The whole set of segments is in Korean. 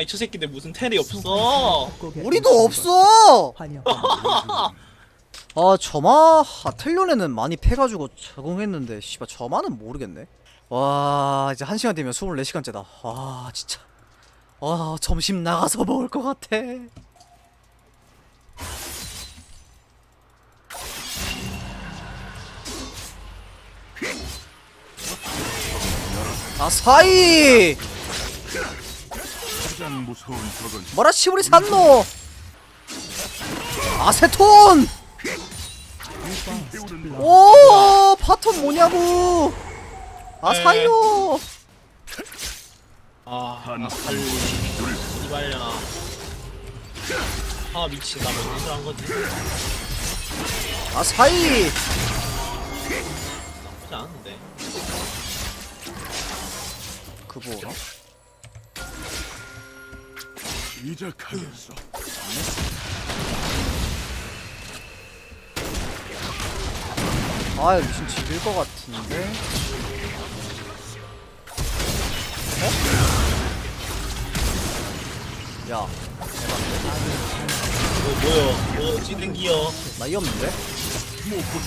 아니 저 새끼들 무슨 텔이 없어 우리도 없어. 환영. 아 저마 하텔련에는 많이 패가지고 적응했는데 씨발 저마는 모르겠네. 와 이제 한 시간 뒤면 24시간째다. 와 진짜. 와 점심 나가서 먹을 것 같아. 아사히 가장 무서운 적은 뭐라 시부리 산노? 아세톤. 오 파톤 뭐냐고? 아사히요 아한 아칼리 이발려나 아 미친 나몇 짓을 한 거지? 아사히 나쁘지 않은데. 그거. 뭐라? 시작하겠어. 아 미친 집일 것 같은데? 어? 야, 뭐 뭐야? 뭐 찌든 기어. 나이 없는데? 뭐뭐뭐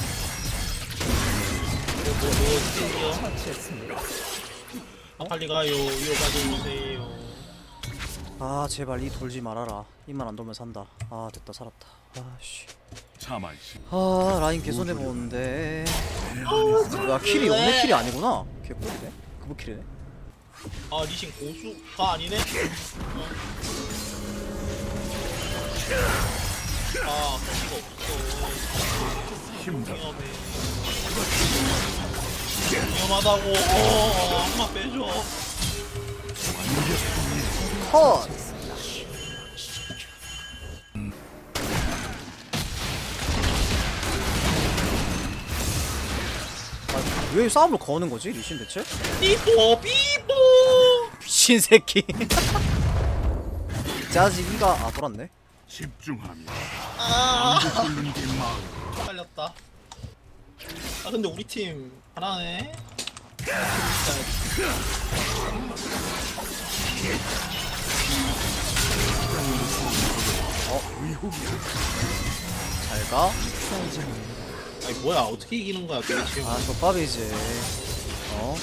찌든 기어? 아칼리 가요. 위로 가져오세요 아 제발 이 돌지 말아라. 이만 안 돌면 산다. 아 됐다 살았다. 아씨. 아 라인 개선해 보는데. 야 킬이 없네 킬이 아니구나. 개꿀이네. 그거 킬이네. 아 리신 고수가 아니네? 어. 아 거기가 없어. 위험해 위험하다고. 어, 엄마 빼줘 컷. 아, 왜 싸움을 거는 거지 리신 대체? 삐뽀 삐뽀 미친 새끼. 짜지기가 아 돌았네. 집중하면 아. 뚫는 게 마음. 빨렸다. 아 근데 우리 팀 하나네. 진짜 위협이야. 잘 가? 아니 뭐야 어떻게 이기는 거야 도대체? 아 족밥이지. 어?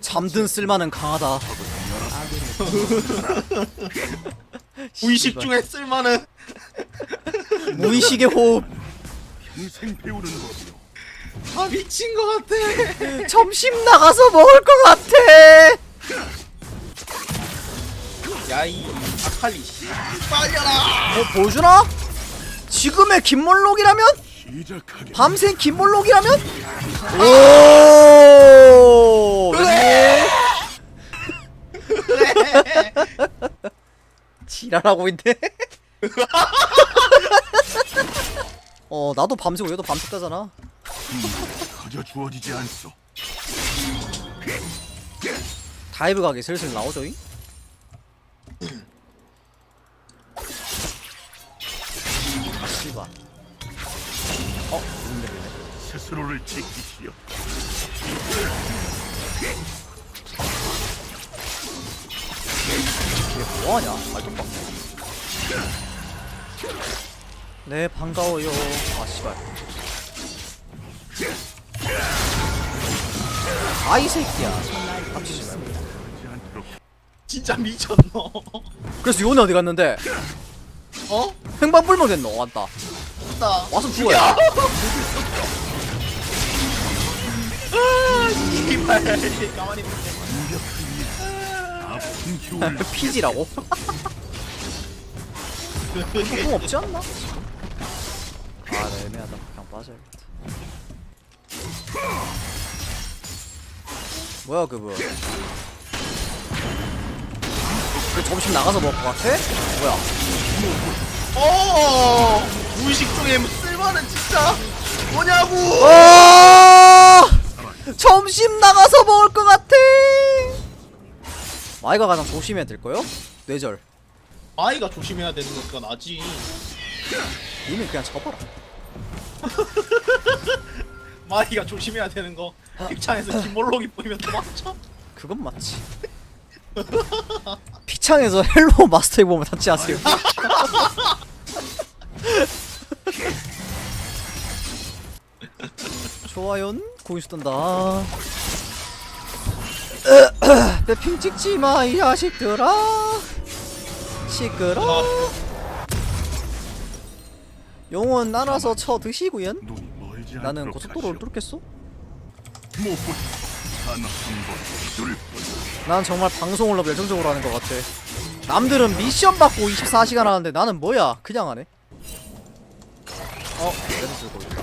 잠든 쓸만은 강하다. 무의식 중에 쓸만한 무의식의 호흡. 평생 배우는 법이요. 아 미친 거 같아. 점심 나가서 먹을 것 같아 야이 아칼리 씨 빨려라 어 보여주나? 지금의 김몰록이라면? 밤샘 김몰록이라면? 오 그래 지랄하고 있네 어 나도 밤새고 얘도 밤새다잖아 커져 주어지지 않소. 다이브 가게 슬슬 나오죠잉? 어? 누군데 스스로를 지키시오. 이게 뭐하냐? 말뚝박 네 반가워요. 아 씨발. 아이 새끼야. 깝치지 말고. 진짜 미쳤노? 그래서 요네 어디 갔는데? 어? 횡방불명 됐노? 왔다 나 와서 죽어야! 이발 가만히 있는데 아픈 기운을 피지라고? 공 없지 않나? 아 네, 애매하다. 그냥 빠져야겠다. 뭐야 그분 그 점심 나가서 먹을 것 같아? 뭐야? 어 무의식 중에 쓸만한 진짜? 뭐냐고! 어! 점심 나가서 먹을 것 같아! 마이가 가장 조심해야 될 거요? 뇌절. 아이가 조심해야 되는 거니까 나지. 이미 그냥 접어라. 마이가 조심해야 되는 거. 픽창에서 김몰록이 보이면 도망쳐. 그건 맞지. 피창에서 헬로 마스터 해보면 닿지 않으세요? 좋아요 고인수 뜬다 내핑 찍지마 이 자식들아 시끄러 용은 날아서 쳐 드시구연 눈이 멀지 나는 고속도로를. 뚫겠어? 난 정말 방송을 너무 열정적으로 하는 것 같아. 남들은 미션 받고 24시간 하는데 나는 뭐야? 그냥 하네. 어, 레드 들고 있다.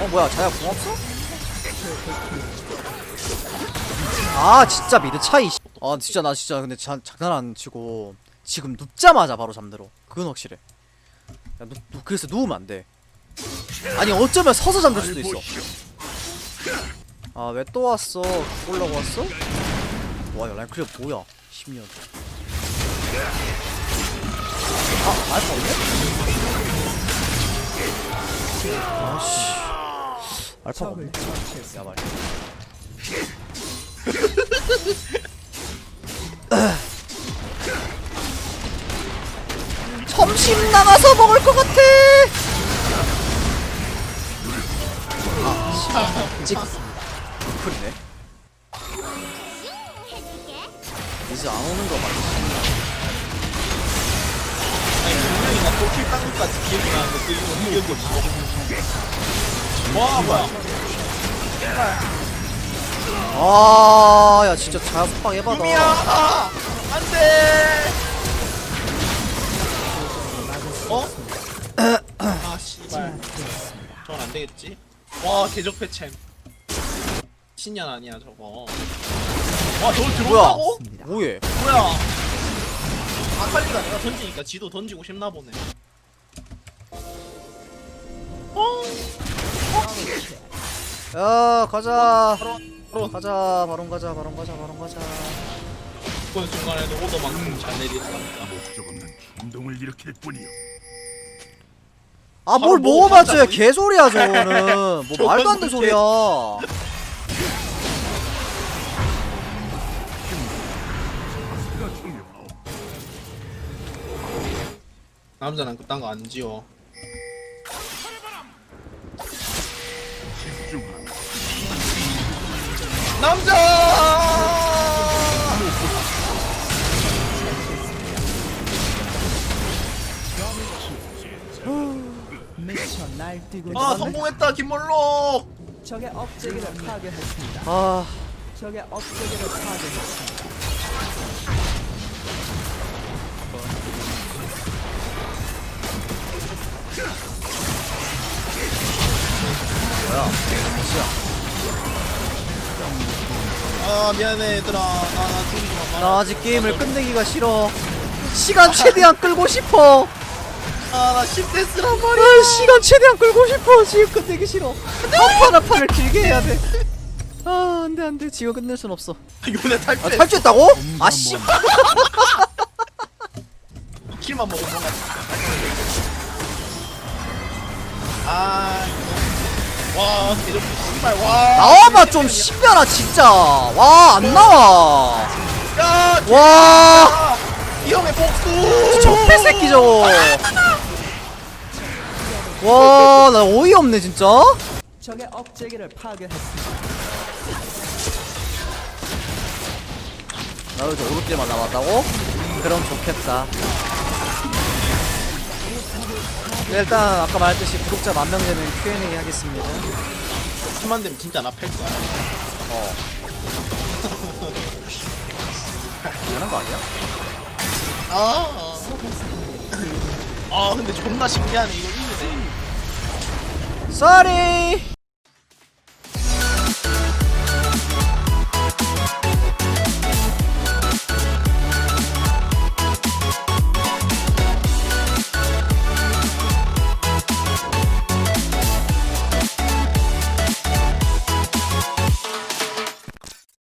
어 뭐야 자야 공 없어? 아 진짜 미드 차이 씨. 아 진짜 나 진짜 근데 자, 장난 안 치고 지금 눕자마자 바로 잠들어 그건 확실해 야, 누, 누, 그래서 누우면 안 돼 아니 어쩌면 서서 잠들 수도 있어 아 왜 또 왔어 죽으려고 왔어? 와야 라이클리어 뭐야 10년 아 알파 없네? 아씨 알파가 없네. 야 말. 점심 나가서 먹을 것 같아. 아, 찍. 풀이네. 이제 안 오는 거 맞지? 아니 분명히 나 골킬 딴 것까지 기억이 나는데 그 이거 없어 와 뭐야? 아, 야 진짜 속박 해봐다. 유미야! 안돼! 어? 아 씨발. 저건 안되겠지? 와 개적 패챔. 신년 아니야 저거 와 저걸 뭐야? 들어온다고? 뭐해? 뭐야 아칼리가 내가 던지니까 지도 던지고 싶나 보네 어? 야 가자. 바로 바로 가자. 바론 가자. 바론 가자. 바론 가자. 그 중간에도 오더만큼 잘 내리더랍니다 목적 없는 충동을 일으킬 뿐이요. 아 뭘 바로 먹어 먹어 봤자야 간다고? 개소리야 저거는 뭐 말도 안 되는 개- 소리야 남자는 그딴 거 안 지워. 남자 미쳐 날뛰고 아 성공했다 김몰록 적의 억제기를 파괴했습니다. 아 적의 억제기를 파괴했습니다. 아 미안해 얘들아. 나나 죽이지 마. 나 아직 게임을 끝내기가 싫어. 시간 최대한 끌고 싶어. 아나 10데스란 말이야. 아 시간 최대한 끌고 싶어. 지금 끝내기 싫어. 한 판 한 판을 길게 해야 돼 아 안돼 안돼. 지금 끝낼 순 없어. 요네 아 탈퇴 탈주했다고? 아씨. 킬만 먹으면 뭔가 아. 와 개적 씨발 와. 나와봐 좀 신변아 진짜. 와 안 나와. 야, 와. 이 형의 복수. 적폐 새끼 저거. 와나 어이없네 진짜. 적의 억제기를 파괴했습니다. 나도 저 오롯길만 남았다고? 그럼 좋겠다 네, 일단 아까 말했듯이 구독자 만 명 되면 Q&A 하겠습니다. 10만 되면 진짜 나팰 거야. 어. 당연한 거 아니야? 아, 아 근데 존나 신기하네. 이거 이기네. 쏘리